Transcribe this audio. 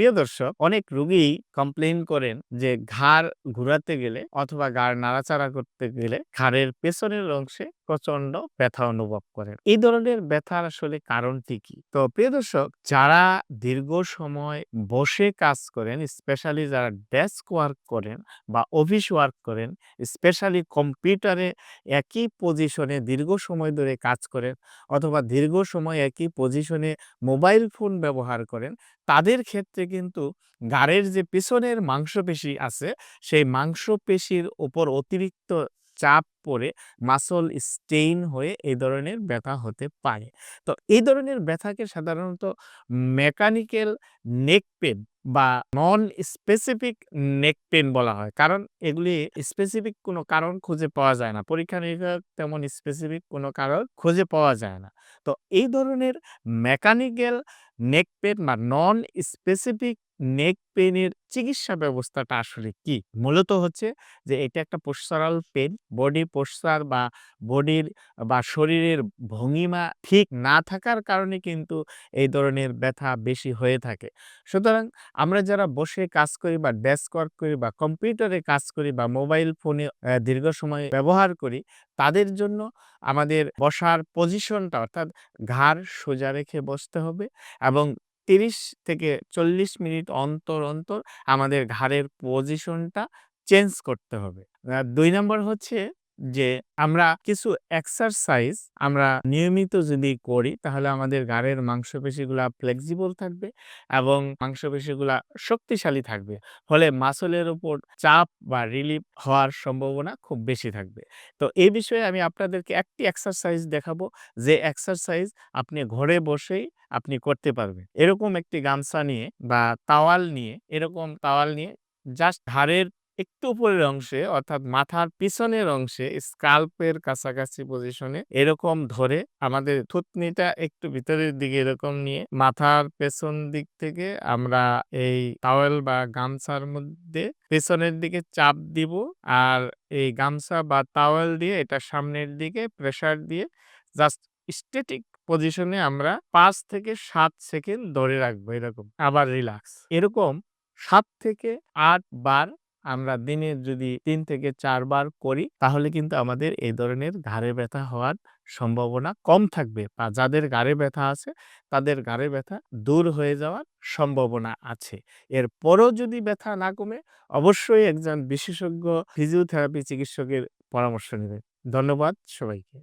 প্রিয় দর্শক, অনেক রুগী কমপ্লেন করেন যে ঘাড় ঘুরাতে গেলে অথবা ঘাড় নাড়াচাড়া করতে গেলে ঘাড়ের পেছনের অংশে প্রচণ্ড ব্যথা অনুভব করেন। এই ধরনের ব্যথার আসলে কারণটি কি? তো প্রিয় দর্শক, যারা দীর্ঘ সময় বসে কাজ করেন, স্পেশালি যারা ডেস্ক ওয়ার্ক করেন বা অফিস ওয়ার্ক করেন, স্পেশালি কম্পিউটারে একই পজিশনে দীর্ঘ সময় ধরে কাজ করেন অথবা দীর্ঘ সময় একই পজিশনে মোবাইল ফোন ব্যবহার করেন, তাদের ক্ষেত্রে কিন্তু ঘাড়ের যে পেছনের মাংসপেশি আছে, সেই মাংসপেশির ওপর অতিরিক্ত চাপ পড়ে মাসল স্টেইন হয়ে এই ধরনের ব্যথা হতে পারে। তো এই ধরনের ব্যথাকে সাধারণত মেকানিক্যাল নেক পেন বা নন স্পেসিফিক নেক পেন বলা হয়। কারণ এগুলি স্পেসিফিক কোনো কারণ খুঁজে পাওয়া যায় না। পরীক্ষা নিরীক্ষা তেমন স্পেসিফিক কোনো কারণ খুঁজে পাওয়া যায় না। তো এই ধরনের মেকানিক্যাল নেক পেন বা নন স্পেসিফিক নেক পেনের চিকিৎসা ব্যবস্থাটা আসলে কি? মূলত হচ্ছে যে, এটা একটা পোস্টারাল পেন বডি পোস্টার বা বডির বা শরীরের ভঙ্গিমা ঠিক না থাকার কারণে কিন্তু এই ধরনের ব্যথা বেশি হয়ে থাকে। সুতরাং আমরা যারা বসে কাজ করি বা ডেস্ক ওয়ার্ক করি বা কম্পিউটারে কাজ করি বা মোবাইল ফোনে দীর্ঘ সময় ব্যবহার করি, তাদের জন্য আমাদের বসার পজিশনটা অর্থাৎ ঘাড় সোজা রেখে বসতে হবে এবং তিরিশ থেকে চল্লিশ মিনিট অন্তর অন্তর আমাদের ঘাড়ের পজিশনটা চেঞ্জ করতে হবে। দুই নম্বর হচ্ছে যে আমরা কিছু এক্সারসাইজ আমরা নিয়মিত যদি করি তাহলে আমাদের ঘাড়ের মাংসপেশিগুলা ফ্লেক্সিবল থাকবে এবং মাংসপেশিগুলা শক্তিশালী থাকবে। ফলে মাসলের উপর চাপ বা রিলিফ হওয়ার সম্ভাবনা খুব বেশি থাকবে। তো এই বিষয়ে আমি আপনাদেরকে একটি এক্সারসাইজ দেখাবো। যে এক্সারসাইজ আপনি ঘরে বসেই আপনি করতে পারবেন। এরকম একটি গামছা নিয়ে বা তাওয়াল নিয়ে, এরকম তাওয়াল নিয়ে জাস্ট ঘাড়ের একটু উপরের অংশে অর্থাৎ মাথার পিছনের অংশে স্কাল্পের কাছাকাছি পজিশনে এরকম ধরে আমাদের থুতনিটা একটু ভিতরের দিকে এরকম নিয়ে মাথার পেছন দিক থেকে আমরা এই টাওয়েল বা গামছার মধ্যে পেছনের দিকে চাপ দিব আর এই গামছা বা টাওয়েল দিয়ে এটা সামনের দিকে প্রেসার দিয়ে জাস্ট স্ট্যাটিক পজিশনে আমরা পাঁচ থেকে সাত সেকেন্ড ধরে রাখব এরকম, আবার রিল্যাক্স এরকম সাত থেকে আট বার আমরা দিনে যদি তিন থেকে চার বার করি, তাহলে কিন্তু আমাদের এই ধরনের ঘাড়ে ব্যথা হওয়ার সম্ভাবনা কম থাকবে। বা যাদের ঘাড়ে ব্যথা আছে, তাদের ঘাড়ে ব্যথা দূর হয়ে যাওয়ার সম্ভাবনা আছে। এরপরও যদি ব্যথা না কমে, অবশ্যই একজন বিশেষজ্ঞ ফিজিওথেরাপি চিকিৎসকের পরামর্শ নেবেন। ধন্যবাদ সবাইকে।